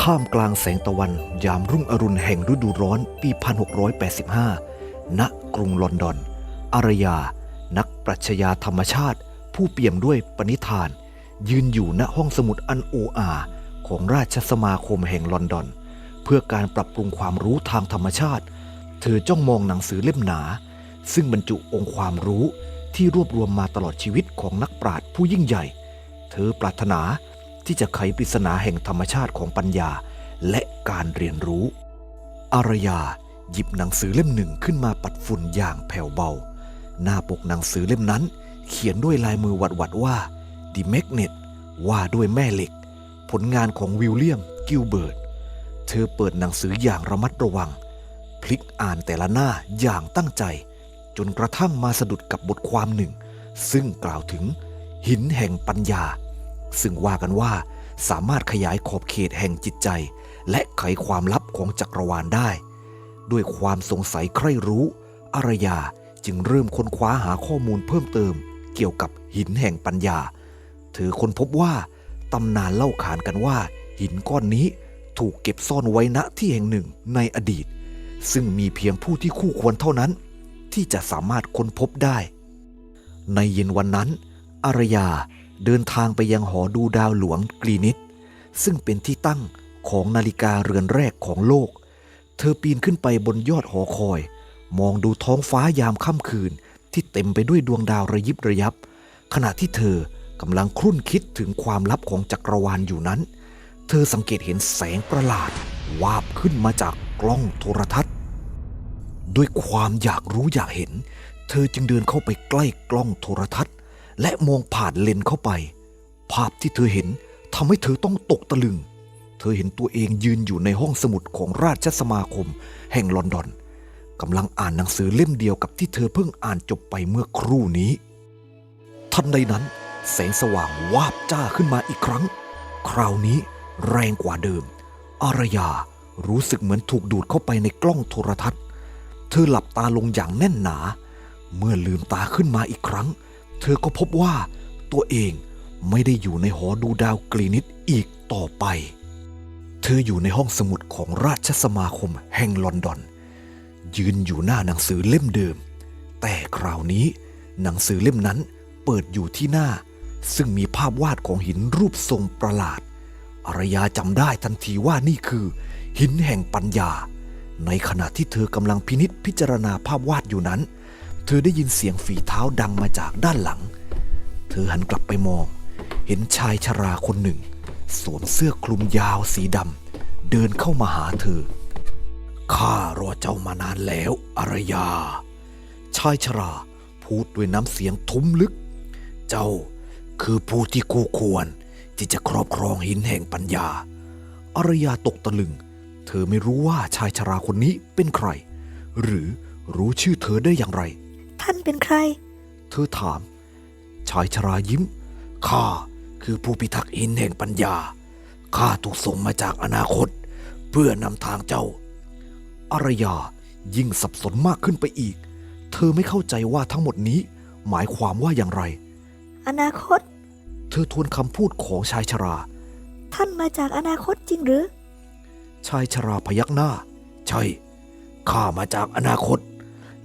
ท่ามกลางแสงตะวันยามรุ่งอรุณแห่งฤดูร้อนปี 1685 ณ กรุงลอนดอน อารยา นักปรัชญาธรรมชาติ ผู้เปี่ยมด้วยปณิธาน ยืนอยู่ณห้องสมุดอันโออาของราชสมาคมแห่งลอนดอน เพื่อการปรับปรุงความรู้ทางธรรมชาติ เธอจ้องมองหนังสือเล่มหนา ซึ่งบรรจุองค์ความรู้ที่รวบรวมมาตลอดชีวิตของนักปราชญ์ผู้ยิ่งใหญ่ เธอปรารถนา ที่จะไขปริศนาแห่งธรรมชาติของปัญญา และการเรียนรู้ อารยาหยิบหนังสือเล่มหนึ่งขึ้นมาปัดฝุ่นอย่างแผ่วเบา หน้าปกหนังสือเล่มนั้น เขียนด้วยลายมือหวัดๆว่า The Magnet ว่าด้วยแม่เหล็ก ผลงานของวิลเลียม กิลเบิร์ต เธอเปิดหนังสืออย่างระมัดระวัง พลิกอ่านแต่ละหน้าอย่างตั้งใจ จนกระทั่งมาสะดุดกับบทความหนึ่ง ซึ่งกล่าวถึงหินแห่งปัญญา ซึ่งว่ากันว่าสามารถขยายขอบเขตแห่งจิตใจ และไขความลับของจักรวาลได้ ด้วยความสงสัยใคร่รู้อารยาจึงเริ่มค้นคว้าหาข้อมูลเพิ่มเติม เกี่ยวกับหินแห่งปัญญา เธอค้นพบว่าตำนานเล่าขานกันว่า หินก้อนนี้ถูกเก็บซ่อนไว้ณที่แห่งหนึ่งในอดีต ซึ่งมีเพียงผู้ที่คู่ควรเท่านั้น ที่จะสามารถค้นพบได้ ในเย็นวันนั้น อารยา เดินทางไปยังหอดูดาวหลวงกรีนิตซึ่งเป็นที่ตั้งของนาฬิกาเรือนแรกของโลก เธอปีนขึ้นไปบนยอดหอคอย มองดูท้องฟ้ายามค่ำคืน ที่เต็มไปด้วยดวงดาวระยิบระยับ ขณะที่เธอกำลังครุ่นคิดถึงความลับของจักรวาลอยู่นั้น เธอสังเกตเห็นแสงประหลาด วาบขึ้นมาจากกล้องโทรทัศน์ ด้วยความอยากรู้อยากเห็น เธอจึงเดินเข้าไปใกล้กล้องโทรทัศน์ และมองผ่านเลนเข้าไป ภาพที่เธอเห็นทำให้เธอต้องตกตะลึง เธอเห็นตัวเองยืนอยู่ในห้องสมุดของราชสมาคม แห่งลอนดอนกำลังอ่านหนังสือเล่มเดียวกับที่เธอเพิ่งอ่านจบไปเมื่อครู่นี้ ทันใดนั้น แสงสว่างวาบจ้าขึ้นมาอีกครั้ง คราวนี้แรงกว่าเดิม อารยารู้สึกเหมือนถูกดูดเข้าไปในกล้องโทรทัศน์ เธอหลับตาลงอย่างแน่นหนา เมื่อลืมตาขึ้นมาอีกครั้ง เธอก็พบว่าตัวเองไม่ได้อยู่ในหอดูดาวกรีนิตอีกต่อไป เธออยู่ในห้องสมุดของราชสมาคมแห่งลอนดอน ยืนอยู่หน้าหนังสือเล่มเดิม แต่คราวนี้หนังสือเล่มนั้นเปิดอยู่ที่หน้า ซึ่งมีภาพวาดของหินรูปทรงประหลาดอารยาจำได้ทันทีว่านี่คือ หินแห่งปัญญา ในขณะที่เธอกำลังพินิษพิจารณาภาพวาดอยู่นั้นเเธอได้ยินเสียงฝีเท้าดังมาจากด้านหลัง เธอหันกลับไปมอง เห็นชายชราคนหนึ่ง สวมเสื้อคลุมยาวสีดำเดินเข้ามาหาเธอ ข้ารอเจ้ามานานแล้วอารยา ชายชราพูดด้วยน้ำเสียงทุ้มลึก เจ้าคือผู้ที่คู่ควรที่จะครอบครองหินแห่งปัญญา อารยาตกตะลึง เธอไม่รู้ว่าชายชราคนนี้เป็นใคร หรือรู้ชื่อเธอได้อย่างไร ท่านเป็นใคร เธอถาม ชายชรายิ้ม ข้าคือผู้พิทักษ์หินแห่งปัญญา ข้าถูกส่งมาจากอนาคต เพื่อนำทางเจ้า อารยายิ่งสับสนมากขึ้นไปอีก เธอไม่เข้าใจว่าทั้งหมดนี้ หมายความว่าอย่างไร อนาคต เธอทวนคำพูดของชายชรา ท่านมาจากอนาคตจริงหรือ ชายชราพยักหน้า ใช่ ข้ามาจากอนาคต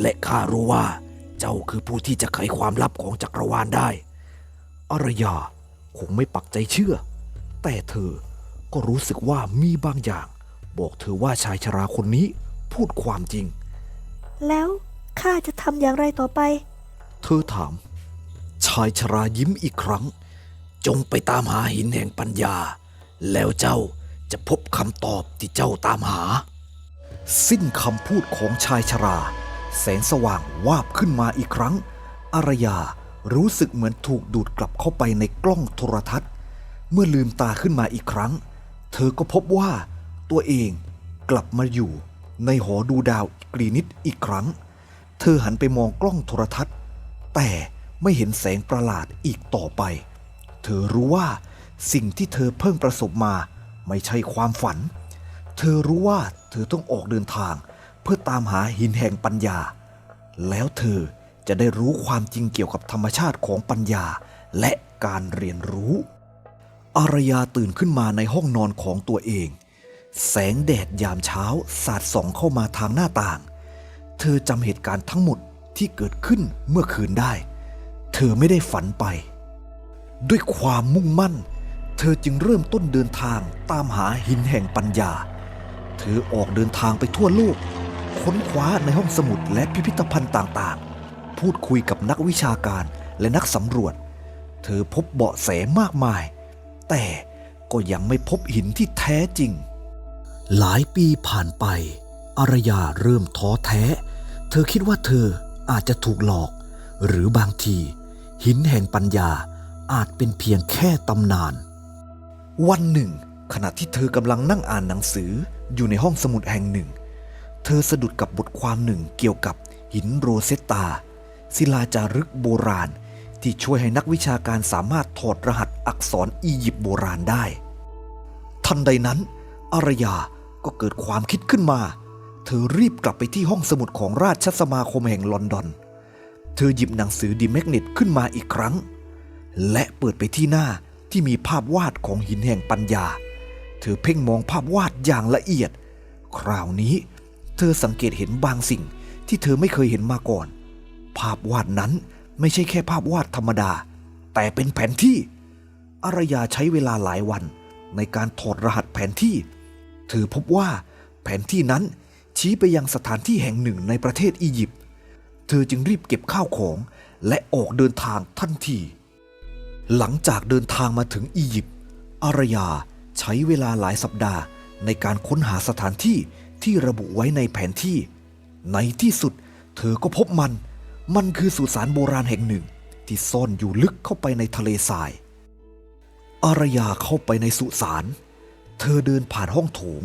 และข้ารู้ว่า เจ้าคือผู้ที่จะไขความลับของจักรวาลได้ อารยาคงไม่ปักใจเชื่อ แต่เธอก็รู้สึกว่ามีบางอย่าง บอกเธอว่าชายชราคนนี้พูดความจริง แล้วข้าจะทำอย่างไรต่อไป เธอถาม ชายชรายิ้มอีกครั้ง จงไปตามหาหินแห่งปัญญา แล้วเจ้าจะพบคำตอบที่เจ้าตามหา สิ้นคำพูดของชายชรา แสงสว่างวาบขึ้นมาอีกครั้ง อารยารู้สึกเหมือนถูกดูดกลับเข้าไปในกล้องโทรทัศน์ เมื่อลืมตาขึ้นมาอีกครั้ง เธอก็พบว่าตัวเองกลับมาอยู่ในหอดูดาวกรีนิตอีกครั้ง เธอหันไปมองกล้องโทรทัศน์ แต่ไม่เห็นแสงประหลาดอีกต่อไป เธอรู้ว่าสิ่งที่เธอเพิ่งประสบมา ไม่ใช่ความฝัน เธอรู้ว่าเธอต้องออกเดินทาง เพื่อตามหาหินแห่งปัญญา แล้วเธอจะได้รู้ความจริงเกี่ยวกับธรรมชาติของปัญญาและการเรียนรู้ อารยาตื่นขึ้นมาในห้องนอนของตัวเอง แสงแดดยามเช้าสาดส่องเข้ามาทางหน้าต่าง เธอจำเหตุการณ์ทั้งหมดที่เกิดขึ้นเมื่อคืนได้ เธอไม่ได้ฝันไป ด้วยความมุ่งมั่น เธอจึงเริ่มต้นเดินทางตามหาหินแห่งปัญญา เธอออกเดินทางไปทั่วโลก ค้นคว้าในห้องสมุดและพิพิธภัณฑ์ต่างๆ พูดคุยกับนักวิชาการและนักสำรวจ เธอพบเบาะแสมากมาย แต่ก็ยังไม่พบหินที่แท้จริง หลายปีผ่านไป อารยาเริ่มท้อแท้ เธอคิดว่าเธออาจจะถูกหลอก หรือบางที หินแห่งปัญญาอาจเป็นเพียงแค่ตำนาน วันหนึ่ง ขณะที่เธอกำลังนั่งอ่านหนังสืออยู่ในห้องสมุดแห่งหนึ่ง เธอสะดุดกับบทความหนึ่งเกี่ยวกับหินโรเซตตา ศิลาจารึกโบราณ ที่ช่วยให้นักวิชาการสามารถถอดรหัสอักษรอียิปต์โบราณได้ ทันใดนั้น อารยาก็เกิดความคิดขึ้นมา เธอรีบกลับไปที่ห้องสมุดของราชสมาคมแห่งลอนดอน เธอหยิบหนังสือดีแมกเนตขึ้นมาอีกครั้ง และเปิดไปที่หน้าที่มีภาพวาดของหินแห่งปัญญา เธอเพ่งมองภาพวาดอย่างละเอียด คราวนี้เธอสังเกตเห็นบางสิ่งที่เธอไม่เคยเห็นมาก่อน ภาพวาดนั้นไม่ใช่แค่ภาพวาดธรรมดา แต่เป็นแผนที่ อารยาใช้เวลาหลายวัน ในการถอดรหัสแผนที่ เธอพบว่าแผนที่นั้นชี้ไปยังสถานที่แห่งหนึ่งในประเทศอียิปต์ เธอจึงรีบเก็บข้าวของและออกเดินทางทันที หลังจากเดินทางมาถึงอียิปต์ อารยาใช้เวลาหลายสัปดาห์ในการค้นหาสถานที่ ที่ระบุไว้ในแผนที่ ในที่สุด เธอก็พบมัน มันคือสุสานโบราณแห่งหนึ่ง ที่ซ่อนอยู่ลึกเข้าไปในทะเลทราย อารยาเข้าไปในสุสาน เธอเดินผ่านห้องโถง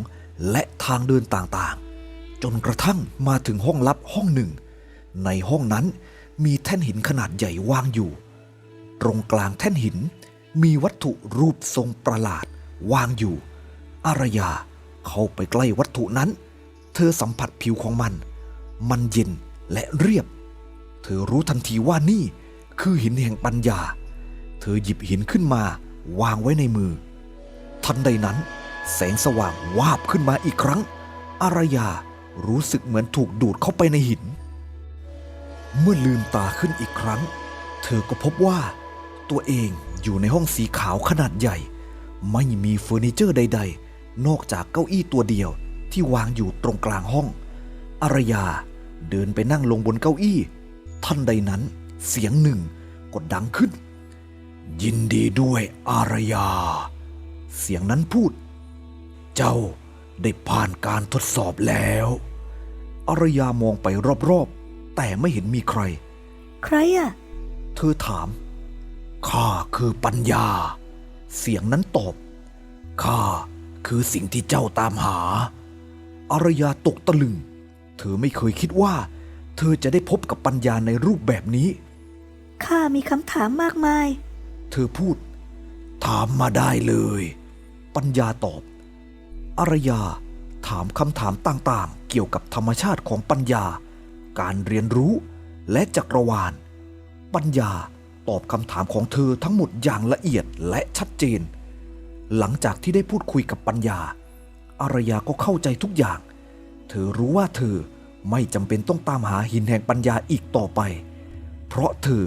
และทางเดินต่างๆ จนกระทั่งมาถึงห้องลับห้องหนึ่ง ในห้องนั้นมีแท่นหินขนาดใหญ่วางอยู่ ตรงกลางแท่นหินมีวัตถุรูปทรงประหลาดวางอยู่ อารยาเข้าไปใกล้วัตถุนั้น เธอสัมผัสผิวของมัน มันเย็นและเรียบ เธอรู้ทันทีว่านี่คือหินแห่งปัญญา เธอหยิบหินขึ้นมาวางไว้ในมือ ทันใดนั้น แสงสว่างวาบขึ้นมาอีกครั้ง อารยารู้สึกเหมือนถูกดูดเข้าไปในหิน เมื่อลืมตาขึ้นอีกครั้ง เธอก็พบว่า ตัวเองอยู่ในห้องสีขาวขนาดใหญ่ ไม่มีเฟอร์นิเจอร์ใด ๆ นอกจากเก้าอี้ตัวเดียว ที่วางอยู่ตรงกลางห้อง อารยาเดินไปนั่งลงบนเก้าอี้ ท่านใดนั้นเสียงหนึ่งก็ดังขึ้น ยินดีด้วยอารยา เสียงนั้นพูด เจ้าได้ผ่านการทดสอบแล้ว อารยามองไปรอบๆ แต่ไม่เห็นมีใคร ใครอะเธอถาม ข้าคือปัญญา เสียงนั้นตอบ ข้าคือสิ่งที่เจ้าตามหา อารยาตกตะลึง เธอไม่เคยคิดว่า เธอจะได้พบกับปัญญาในรูปแบบนี้ ข้ามีคำถามมากมาย เธอพูด ถามมาได้เลย ปัญญาตอบ อารยาถามคำถามต่างๆ เกี่ยวกับธรรมชาติของปัญญา การเรียนรู้และจักรวาล ปัญญาตอบคำถามของเธอทั้งหมดอย่างละเอียดและชัดเจน หลังจากที่ได้พูดคุยกับปัญญา อารยาก็เข้าใจทุกอย่าง เธอรู้ว่าเธอไม่จำเป็นต้องตามหาหินแห่งปัญญาอีกต่อไป เพราะเธอ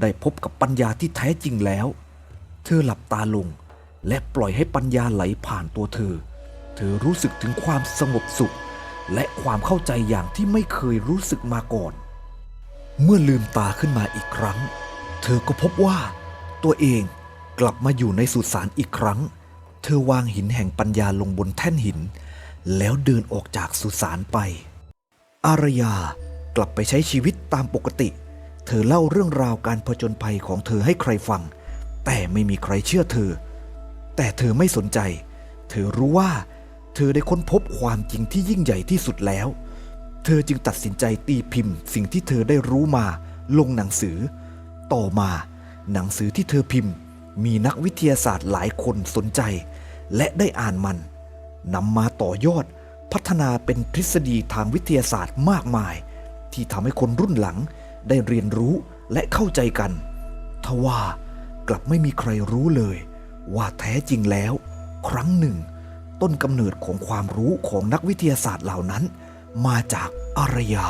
ได้พบกับปัญญาที่แท้จริงแล้ว เธอหลับตาลง และปล่อยให้ปัญญาไหลผ่านตัวเธอ เธอรู้สึกถึงความสงบสุข และความเข้าใจอย่างที่ไม่เคยรู้สึกมาก่อน เมื่อลืมตาขึ้นมาอีกครั้ง เธอก็พบว่า ตัวเองกลับมาอยู่ในสุสานอีกครั้ง เธอวางหินแห่งปัญญาลงบนแท่นหิน แล้วเดินออกจากสุสานไป อารยากลับไปใช้ชีวิตตามปกติ เธอเล่าเรื่องราวการผจญภัยของเธอให้ใครฟัง แต่ไม่มีใครเชื่อเธอ แต่เธอไม่สนใจ เธอรู้ว่า เธอได้ค้นพบความจริงที่ยิ่งใหญ่ที่สุดแล้ว เธอจึงตัดสินใจตีพิมพ์ สิ่งที่เธอได้รู้มา ลงหนังสือ ต่อมา หนังสือที่เธอพิมพ์ มีนักวิทยาศาสตร์หลายคนสนใจ และได้อ่านมัน นำมาต่อยอด พัฒนาเป็นทฤษฎีทางวิทยาศาสตร์มากมาย ที่ทำให้คนรุ่นหลังได้เรียนรู้และเข้าใจกันทว่ากลับไม่มีใครรู้เลย ว่าแท้จริงแล้ว ครั้งหนึ่ง ต้นกำเนิดของความรู้ของนักวิทยาศาสตร์เหล่านั้น มาจากอารยา